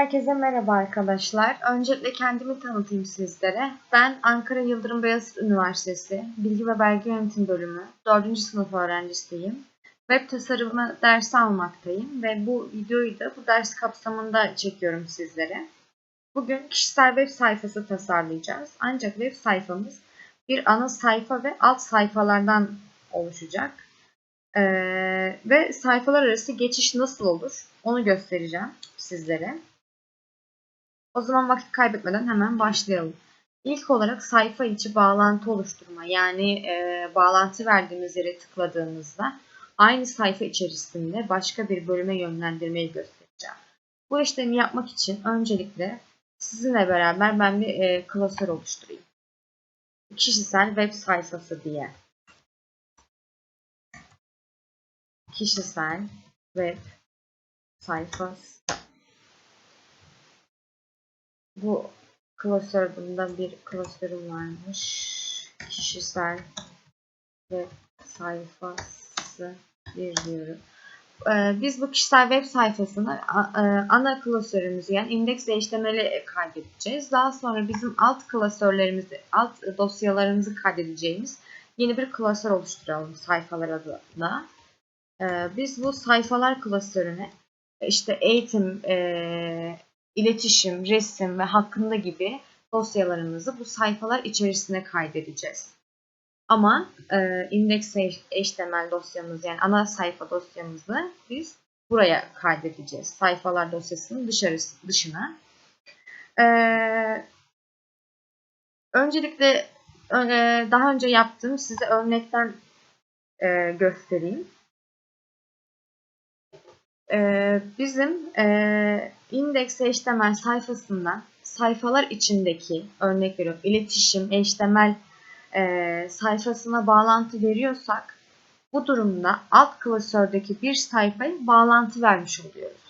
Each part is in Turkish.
Herkese merhaba arkadaşlar. Öncelikle kendimi tanıtayım sizlere. Ben Ankara Yıldırım Beyazıt Üniversitesi Bilgi ve Belge Yönetim Bölümü 4. sınıf öğrencisiyim. Web tasarımı dersi almaktayım ve bu videoyu da bu ders kapsamında çekiyorum sizlere. Bugün kişisel web sayfası tasarlayacağız. Ancak web sayfamız bir ana sayfa ve alt sayfalardan oluşacak. Ee, ve sayfalar arası geçiş nasıl olur onu göstereceğim sizlere. O zaman vakit kaybetmeden hemen başlayalım. İlk olarak sayfa içi bağlantı oluşturma yani e, bağlantı verdiğimiz yere tıkladığımızda aynı sayfa içerisinde başka bir bölüme yönlendirmeyi göstereceğim. Bu işlemi yapmak için öncelikle sizinle beraber ben bir e, klasör oluşturayım. Kişisel web sayfası diye. Kişisel web sayfası. Bu klasör bunda bir klasörüm varmış. Kişisel web sayfası bir diyorum. Ee, biz bu kişisel web sayfasını e, ana klasörümüzü yani indeks HTML'e kaydedeceğiz. Daha sonra bizim alt klasörlerimizi, alt dosyalarımızı kaydedeceğimiz yeni bir klasör oluşturalım sayfalar adına. Ee, biz bu sayfalar klasörüne işte eğitim, e, iletişim, resim ve hakkında gibi dosyalarımızı bu sayfalar içerisine kaydedeceğiz. Ama e, index HTML dosyamız yani ana sayfa dosyamızı biz buraya kaydedeceğiz. Sayfalar dosyasının dışarısı, dışına. E, öncelikle e, daha önce yaptığım size örnekten e, göstereyim. E, bizim e, index HTML sayfasından sayfalar içindeki örnek veriyorum iletişim HTML e, sayfasına bağlantı veriyorsak bu durumda alt klasördeki bir sayfaya bağlantı vermiş oluyoruz.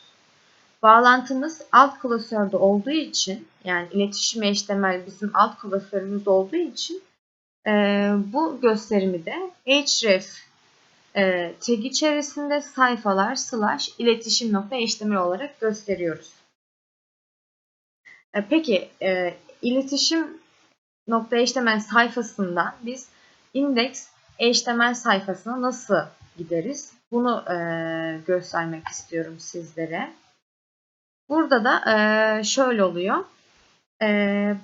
Bağlantımız alt klasörde olduğu için yani iletişim HTML bizim alt klasörümüz olduğu için e, bu gösterimi de href e, tag içerisinde sayfalar slash iletişim nokta HTML olarak gösteriyoruz. E, peki e, iletişim nokta HTML sayfasından biz index HTML sayfasına nasıl gideriz? Bunu e, göstermek istiyorum sizlere. Burada da e, şöyle oluyor. E,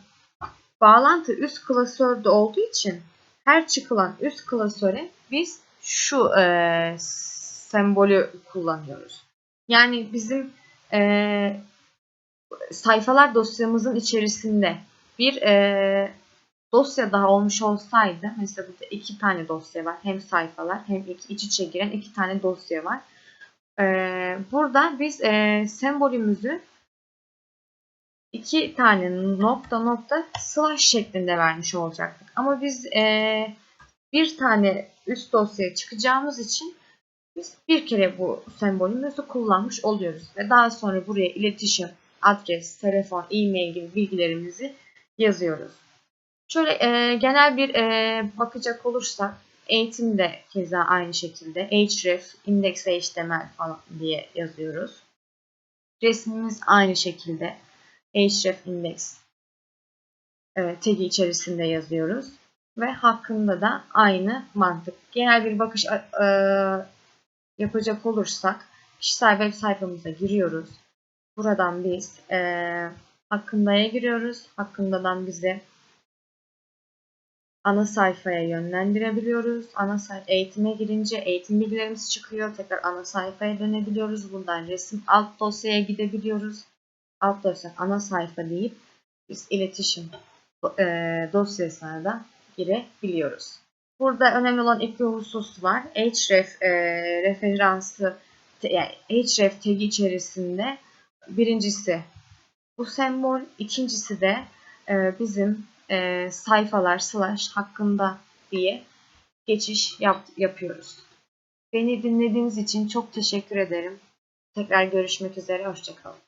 bağlantı üst klasörde olduğu için her çıkılan üst klasöre biz şu e, sembolü kullanıyoruz. Yani bizim e, sayfalar dosyamızın içerisinde bir e, dosya daha olmuş olsaydı mesela burada iki tane dosya var. Hem sayfalar hem iki, iç içe giren iki tane dosya var. Ee, burada biz e, sembolümüzü iki tane nokta nokta slash şeklinde vermiş olacaktık. Ama biz e, bir tane üst dosyaya çıkacağımız için biz bir kere bu sembolümüzü kullanmış oluyoruz. Ve daha sonra buraya iletişim, adres, telefon, e-mail gibi bilgilerimizi yazıyoruz. Şöyle e, genel bir e, bakacak olursak eğitim de keza aynı şekilde href, index html falan diye yazıyoruz. Resmimiz aynı şekilde href index e, tagi içerisinde yazıyoruz. Ve hakkında da aynı mantık. Genel bir bakış e, yapacak olursak kişisel web sayfamıza giriyoruz. Buradan biz e, hakkındaya giriyoruz. Hakkındadan bize ana sayfaya yönlendirebiliyoruz. Ana sayfa eğitime girince eğitim bilgilerimiz çıkıyor. Tekrar ana sayfaya dönebiliyoruz. Buradan resim alt dosyaya gidebiliyoruz. Alt dosya ana sayfa deyip biz iletişim e, dosyasına da girebiliyoruz. Burada önemli olan iki husus var. href e, referansı yani href tagi içerisinde birincisi bu sembol, ikincisi de e, bizim e, sayfalar slash hakkında diye geçiş yap, yapıyoruz. Beni dinlediğiniz için çok teşekkür ederim. Tekrar görüşmek üzere, hoşçakalın.